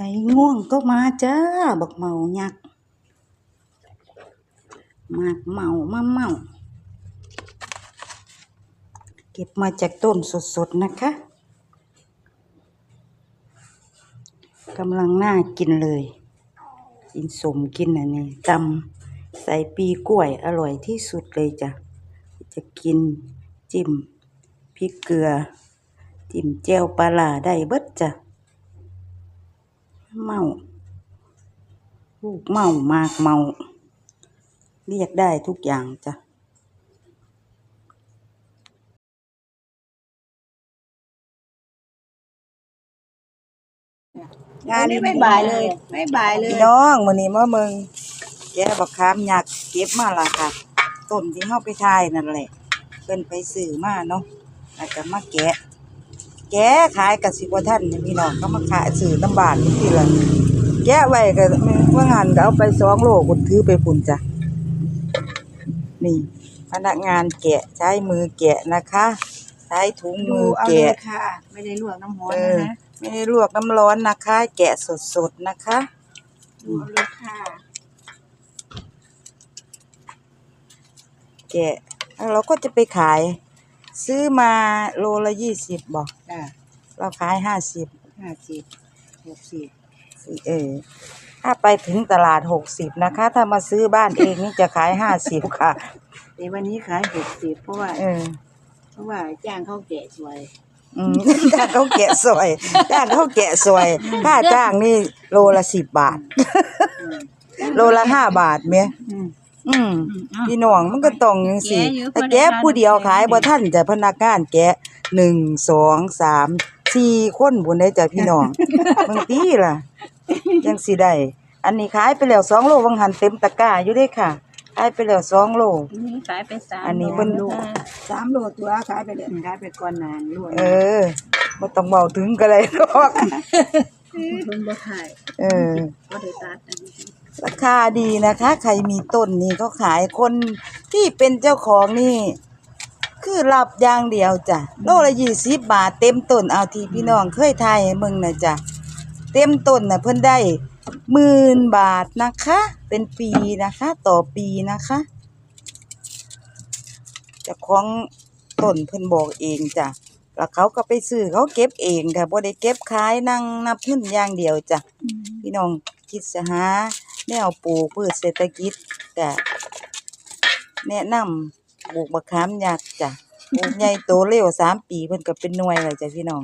รง่วงก็มาจ้าบักเมายักมากเมามาเมา เก็บมาจากต้นสดๆนะคะกำลังน่ากินเลย กินสมกินอันนี้ตำใส่ปีกล้วยอร่อยที่สุดเลยจ้ะ จะกินจิ้มพริกเกลือ จิ้มแจ่วปลาร้าได้เบิดจ้ะ เมาลูกเมามากเมา เรียกได้ทุกอย่างจ้ะงานนี้ไม่บ่ายเลย ไม่บ่ายเลยพี่น้องมื้อนี้มาเมืองแกะบักขามยักษ์เก็บมาล่ะค่ะต้นที่เฮาไปทายนั่นแหละเพิ่นไปซื้อมาเนาะแล้วก็มาแกะ แกะขายกับสิบ่ทันเนี่ยพี่น้องก็มาขายซื้อน้ำบานนี่ทีละแกะไว้ก็ว่างานก็เอาไป2โลพุ่นถือไปพุ่นจ้ะนี่ พนักงานแกะใช้มือแกะนะคะ ใช้ถุงดูมือเอาเลยแกะค่ะไม่ได้ลวกน้ำร้อนเอนะอนะไม่ได้ลวกน้ำร้อนนะคะ แกะสดๆนะคะดูเอาเลยค่ะแกะแล้วเราก็จะไปขาย ซื้อมาโลละยี่สิบบอกจ้ะเราขายห้าสิบห้าสิบหกสิบเออถ้าไปถึงตลาดหกสิบนะคะ ถ้ามาซื้อบ้านเองนี่จะขายห้าสิบค่ะแต่วันนี้ขายหกสิบเพราะว่าเออเพราะว่าจ้างเขาแกะสวยอืมจ้างเขาแกะสวยจ้างเขาแกะสวยค่าจ้างนี่โลละสิบบาทอืมโลละห้าบาทเมียอืม อืมอ้าวพี่น้องมันก็ต้องจังซี่แกะอยู่แต่คนละแกะผู้เดียวแกะขายบ่ทันจ้ะพนักงานแกะหนึ่งสองสามสี่คนบุญได้จ้ะพี่น้องบางทีล่ะจังสิได้อันนี้ขายไปแล้วสองโลวังหันเต็มตะกร้าอยู่เด้ค่ะขายไปแล้วสองโลนี่ขายไปสามอันนี้เพิ่น โลสามโลตัวขายไปเลยขายไปก่อนนานลวกเออบ่ต้องเว้าถึงก็เลยดอก เพิ่นบ่ขายเออ บ่ได้ตัดอันนี้ ราคาดีนะคะ ใครมีต้นนี่เขาขายคนที่เป็นเจ้าของนี่ คือรับอย่างเดียวจ้ะโลละยี่สิบบาทเต็มต้นเอาทีพี่น้องเคยทายให้มึงนะจ้ะเต็มต้นน่ะเพิ่นได้หมื่นบาทนะคะ เป็นปีนะคะ ต่อปีนะคะเจ้าของต้นเพิ่นบอกเองจ้ะแล้วเขาก็ไปซื้อเขาเก็บเองค่ะบ่ได้เก็บขายนั่งนับเงินอย่างเดียวจ้ะพี่น้องคิดจะหา แนวปลูกพืชเศรษฐกิจกะแนะนำปลูกมะขามยักษ์จ้ะปลูกใหญ่โตเร็วสามปีเพิ่นก็เป็นหน่วยเลยจ้ะพี่น้อง